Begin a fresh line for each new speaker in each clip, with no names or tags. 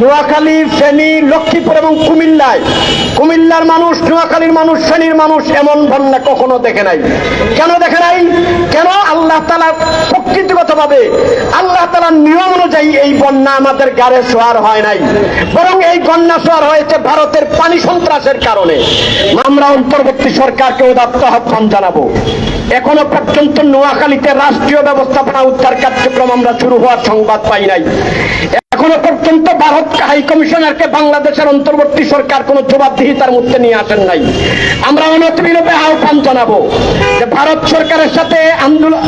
নোয়াখালী ফেনী, লক্ষ্মীপুর এবং কুমিল্লায়। কুমিল্লার মানুষ, নোয়াখালীর মানুষ, ফেনীর মানুষ এমন বন্যা কখনো দেখে নাই। কেন দেখে নাই? কেন আল্লাহ তালা প্রকৃতিগতভাবে, আল্লাহ তালার নিয়ম অনুযায়ী এই বন্যা আমাদের গাড়ে সোয়ার হয় নাই। বরং এই বন্যা সোয়ার হয়েছে ভারতের পানি সন্ত্রাসের কারণে। আমরা অন্তর্বর্তী সরকারকে উদাত্ত আহ্বান জানাব। এখনও পর্যন্ত নোয়াখালীতে রাষ্ট্রীয় ব্যবস্থাপনা উদ্ধার কার্যক্রম আমরা শুরু হওয়ার সংবাদ পাই নাই। এখনও পর্যন্ত ভারত হাই কমিশনারকে বাংলাদেশের অন্তর্বর্তী সরকার কোন জবাবদিহিতার মধ্যে নিয়ে আসেন নাই। আমরা অনতিবিলম্বে আহ্বান জানাব যে ভারত সরকারের সাথে আন্দোলন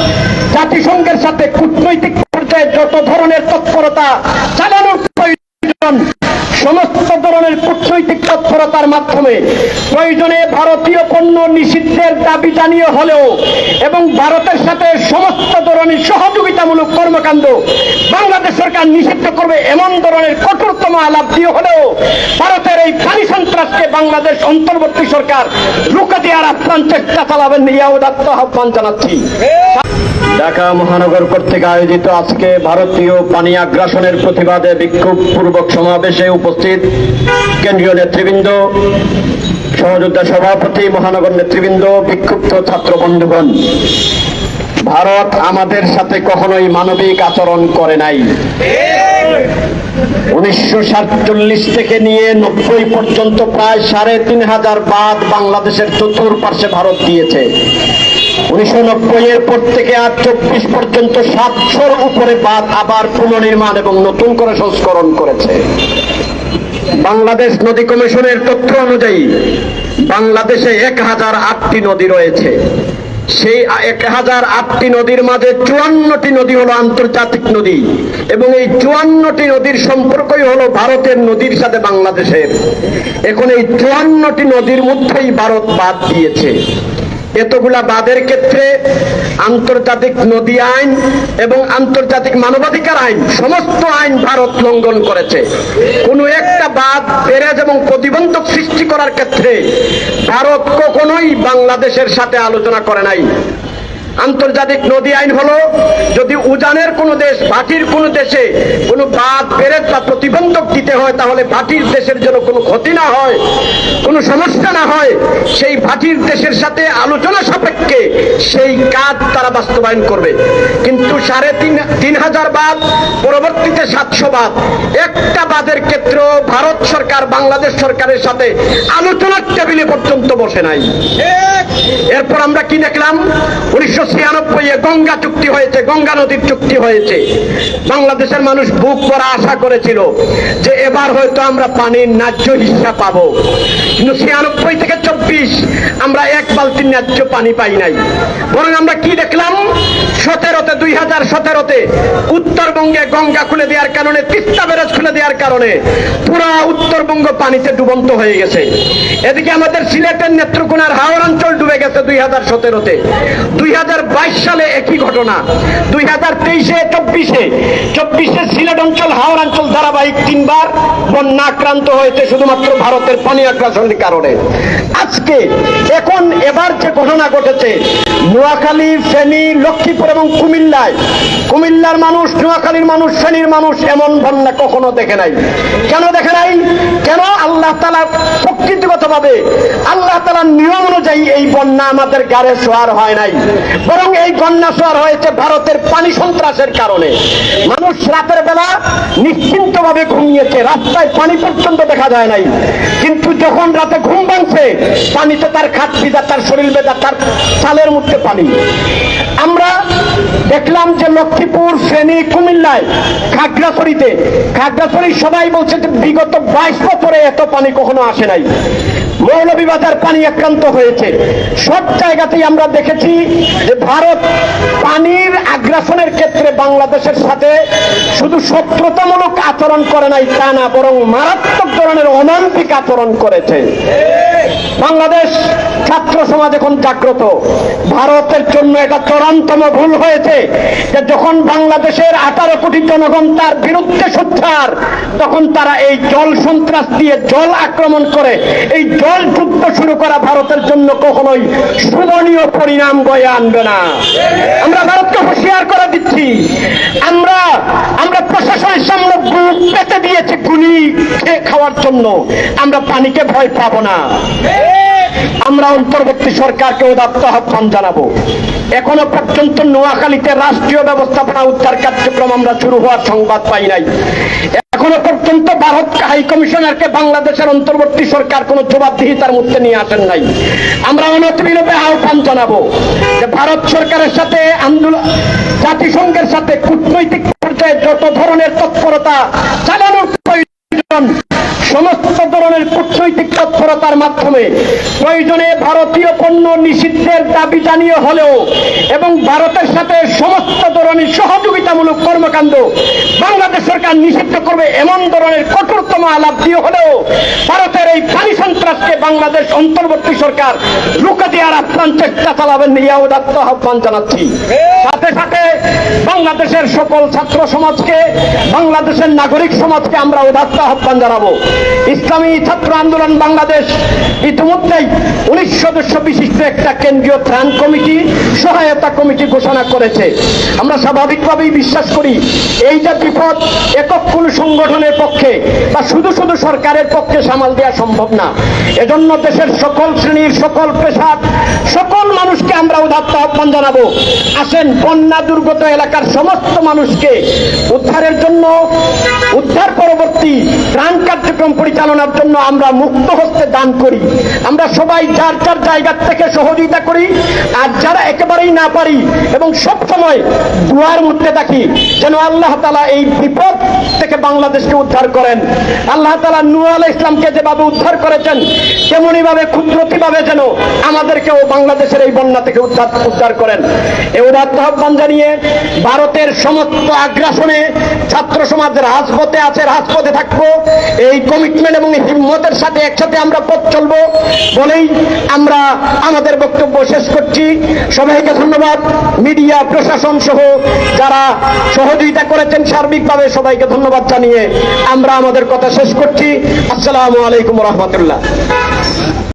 জাতিসংঘের সাথে কূটনৈতিক পর্যায়ে যত ধরনের তৎপরতা চালানোর প্রয়োজন, সমস্ত ধরনের কূটনৈতিক তৎপরতার মাধ্যমে প্রয়োজনে ভারতীয় পণ্য নিষিদ্ধের দাবি জানিয়ে হলেও এবং ভারতের সাথে সমস্ত ধরনের সহযোগিতামূলক কর্মকাণ্ড। বাংলাদেশ সরকার নিষিদ্ধ করবে এমন ধরনের কঠোরতম আলাপ দিয়ে হলেও ভারতের এই পানি সন্ত্রাসকে বাংলাদেশ অন্তর্বর্তী সরকার রুখে দেওয়ার আপ্রাণ চেষ্টা চালাবেন ইয়া উদাত্ত আহ্বান জানাচ্ছি। ঢাকা মহানগর কর্তৃক আয়োজিত আজকে ভারতীয় পানি আগ্রাসনের প্রতিবাদে বিক্ষোভ পূর্বক সমাবেশে উপস্থিত কেন্দ্রীয় নেতৃবৃন্দ, সহযোদ্ধা সভাপতি, মহানগর নেতৃবৃন্দ, বিক্ষুব্ধ ছাত্র বন্ধুগণ। ভারত আমাদের সাথে কখনোই মানবিক আচরণ করে নাই। উনিশশো সাতচল্লিশ থেকে নিয়ে নব্বই পর্যন্ত প্রায় সাড়ে তিন হাজার বাদ বাংলাদেশের চতুর্পার্শ্বে ভারত দিয়েছে উনিশশো নব্বই এর পর থেকে আজ চব্বিশ পর্যন্ত সাতশোর উপরে বাদ আবার পুনর্নির্মাণ এবং নতুন করে সংস্করণ করেছে। বাংলাদেশ নদী কমিশনের তথ্য অনুযায়ী, বাংলাদেশে এক হাজার আটটি নদী রয়েছে। সেই এক হাজার আটটি নদীর মাঝে চুয়ান্নটি নদী হলো আন্তর্জাতিক নদী। এবং এই চুয়ান্নটি নদীর সম্পর্কই হলো ভারতের নদীর সাথে বাংলাদেশের। এখন এই চুয়ান্নটি নদীর মধ্যেই ভারত বাদ দিয়েছে। এতগুলা বাদের ক্ষেত্রে আন্তর্জাতিক নদী আইন এবং আন্তর্জাতিক মানবাধিকার আইন, সমস্ত আইন ভারত লঙ্ঘন করেছে। কোন একটা বাদ পেরেজ এবং প্রতিবন্ধক সৃষ্টি করার ক্ষেত্রে ভারত কখনোই বাংলাদেশের সাথে আলোচনা করে নাই। আন্তর্জাতিক নদী আইন হলো যদি উজানের কোন দেশ ভাটির কোন দেশে কোন বাদ পেরেজ বা প্রতিবন্ধক দিতে হয় তাহলে ভাটির দেশের জন্য কোনো ক্ষতি না হয় কোনো সমস্যা না হয় সেই ভাটির দেশের সাথে আলোচনা সাপেক্ষে সেই কাজ তারা বাস্তবায়ন করবে। কিন্তু সাড়ে তিন তিন হাজার বাদ পরবর্তীতে সাতশো বাদ। একটা বাদের ক্ষেত্র ভারত সরকার বাংলাদেশ সরকারের সাথে আলোচনার টেবিলে পর্যন্ত বসে নাই। এরপর আমরা কি দেখলাম? উনিশশো ছিয়ানব্বই এ গঙ্গা চুক্তি হয়েছে, গঙ্গা নদীর চুক্তি হয়েছে। বাংলাদেশের মানুষ বুক করা আশা করেছিল যে এবার হয়তো আমরা পানির ন্যায্য হিসা পাবো। কিন্তু ছিয়ানব্বই থেকে চব্বিশ আমরা এক বালতির ন্যায্য পানি পাই নাই। বরং আমরা কি দেখলাম? সতেরোতে, দুই হাজার সতেরোতে উত্তরবঙ্গে গঙ্গা খুলে দেওয়ার কারণে, তিস্তা ব্যারেজ খুলে দেওয়ার কারণে পুরা উত্তরবঙ্গ পানিতে ডুবন্ত হয়ে গেছে। এদিকে আমাদের সিলেটের নেত্রকোনার হাওড় অঞ্চল ডুবে গেছে দুই হাজার সতেরোতে। দুই হাজার বাইশ সালে একই ঘটনা। দুই হাজার তেইশে চব্বিশে। চব্বিশে সিলেট অঞ্চল হাওড় অঞ্চল ধারাবাহিক তিনবার বন্যা আক্রান্ত হয়েছে শুধুমাত্র ভারতের পানি আগ্রাসনের কারণে। আজকে, এখন এবার যে ঘটনা ঘটেছে, নোয়াখালী, ফেনী, লক্ষ্মীপুর এবং কুমিল্লায়, কুমিল্লার মানুষ, নোয়াখালীর মানুষ, ফেনীর মানুষ এমন বন্যা কখনো দেখে নাই। কেন দেখে নাই? কেন আল্লাহ তালা প্রকৃতিগতভাবে, আল্লাহ তালার নিয়ম অনুযায়ী এই বন্যা আমাদের গাড়ে সোয়ার হয় নাই। বরং এই বন্যা সোয়ার হয়েছে ভারতের পানি সন্ত্রাসের কারণে। মানুষ রাতের বেলা নিশ্চিন্ত ভাবে ঘুমিয়েছে, রাস্তায় পানি পর্যন্ত দেখা যায় নাই। কিন্তু যখন রাতে ঘুম ভাঙছে, পানিতে তার খাট ভিজা তার শরীর ভেজা তার চালের মধ্যে পানি। দেখলাম যে লক্ষ্মীপুর ফেনী কুমিল্লায় খাগড়াছড়িতে খাগড়াছড়ি সবাই বলছে যে বিগত বাইশ বছরে এত পানি কখনো আসে নাই। মৌলভীবাজার পানি আক্রান্ত হয়েছে। সব জায়গাতেই আমরা দেখেছি যে ভারত পানির আগ্রাসনের ক্ষেত্রে বাংলাদেশের সাথে শুধু শত্রুতামূলক আচরণ করে নাই, তা না, বরং মারাত্মক ধরনের অমান্তিক আচরণ করেছে। বাংলাদেশ ছাত্র সমাজ এখন জাগ্রত। ভারতের জন্য এটা চরমতম ভুল হয়েছে যে যখন বাংলাদেশের আঠারো কোটি জনগণ তার বিরুদ্ধে সোচ্চার, তখন তারা এই জল সন্ত্রাস দিয়ে জল আক্রমণ করে। এই জল যুদ্ধ শুরু করা ভারতের জন্য কখনোই শুভনীয় পরিণাম বয়ে আনবে না। আমরা ভারতকে হুঁশিয়ার করে দিচ্ছি। আমরা আমরা প্রশাসনের সামনে বুক পেতে দিয়েছি গুলি খেয়ে খাওয়ার জন্য। আমরা পানিকে ভয় পাবো না। আমরা অন্তর্বর্তী সরকারকে উদাত্ত আহ্বান জানাব। এখনও পর্যন্ত নোয়াখালীতে রাষ্ট্রীয় ব্যবস্থাপনা উদ্ধার কার্যক্রম আমরা শুরু হওয়ার সংবাদ পাই নাই। এখনও পর্যন্ত ভারত হাই কমিশনারকে বাংলাদেশের অন্তর্বর্তী সরকার কোন জবাবদিহিতার মধ্যে নিয়ে আসেন নাই। আমরা অনতিবিলম্বে আহ্বান জানাব যে ভারত সরকারের সাথে আন্দোলন জাতিসংঘের সাথে কূটনৈতিক পর্যায়ে যত ধরনের তৎপরতা চালানোর কূটনৈতিক তৎপরতার মাধ্যমে প্রয়োজনে ভারতীয় পণ্য নিষিদ্ধের দাবি জানিয়ে হলেও এবং ভারতের সাথে সমস্ত ধরনের সহযোগিতামূলক কর্মকাণ্ড বাংলাদেশ সরকার নিষিদ্ধ করবে এমন ধরনের কঠোরতম আলাপ দিয়ে হলেও ভারতের এই পানি সন্ত্রাসকে বাংলাদেশ অন্তর্বর্তী সরকার রুখে দেওয়ার আপ্রাণ চেষ্টা চালাবেন ইয়া উদাত্ত আহ্বান জানাচ্ছি। সাথে সাথে বাংলাদেশের সকল ছাত্র সমাজকে, বাংলাদেশের নাগরিক সমাজকে আমরা উদাত্ত আহ্বান জানাব। ইসলামী ছাত্র আন্দোলন বাংলাদেশ, ইতিমধ্যেই উনিশ সদস্য বিশিষ্ট একটা কেন্দ্রীয় ত্রাণ কমিটি, সহায়তা কমিটি ঘোষণা করেছে। আমরা স্বাভাবিকভাবেই বিশ্বাস করি, এই যে বিপদ একক কোন সংগঠনের পক্ষে বা শুধু শুধু সরকারের পক্ষে সামাল দেওয়া সম্ভব না। এজন্য দেশের সকল শ্রেণির সকল পেশার সকল মানুষকে আমরা উদাত্ত আহ্বান জানাব। আসেন বন্যা দুর্গত এলাকার সমস্ত মানুষকে উদ্ধারের জন্য, উদ্ধার পরবর্তী ত্রাণ কার্যক্রম পরিচালনার জন্য আমরা মুক্ত হস্তে দান করি। আমরা সবাই যার যার জায়গা থেকে সহযোগিতা করি, আর যারা একেবারেই না পারি এবং সব সময় দুয়ার মধ্যে থাকি, যেন আল্লাহ তালা এই বিপদ থেকে বাংলাদেশকে উদ্ধার করেন। আল্লাহ তালা নূ আলাহ ইসলামকে যেভাবে উদ্ধার করেছেন তেমনি ভাবে ক্ষুদ্রতি ভাবে যেন আমাদেরকেও বাংলাদেশের এই বন্যা থেকে উদ্ধার উদ্ধার করেন। এই উদাত্ত আহ্বান জানিয়ে ভারতের সমস্ত আগ্রাসনে ছাত্র সমাজ রাজপথে আছে, রাজপথে থাকব। এই কমিটমেন্ট এবং হিম্মতের সাথে একসাথে আমরা পথ চলবো বলেই আমরা আমাদের বক্তব্য শেষ করছি। সবাইকে ধন্যবাদ। মিডিয়া, প্রশাসন সহ যারা সহযোগিতা করেছেন সার্বিকভাবে সবাইকে ধন্যবাদ জানিয়ে আমরা আমাদের কথা শেষ করছি। আসসালামু আলাইকুম রহমতুল্লাহ।